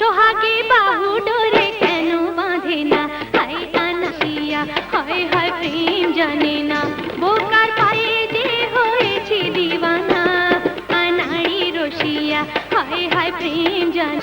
সোহাগে বাহু ডোরে কেন বাঁধে না? হাই আনসিয়া হয় হয় প্রেম জানে না। বোকার পায়ে যে হয়েছি দিওয়ানা আনাড়ি রসিয়া হয় হয় প্রেম জানে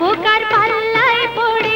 বোকার পাল্লায় পড়ে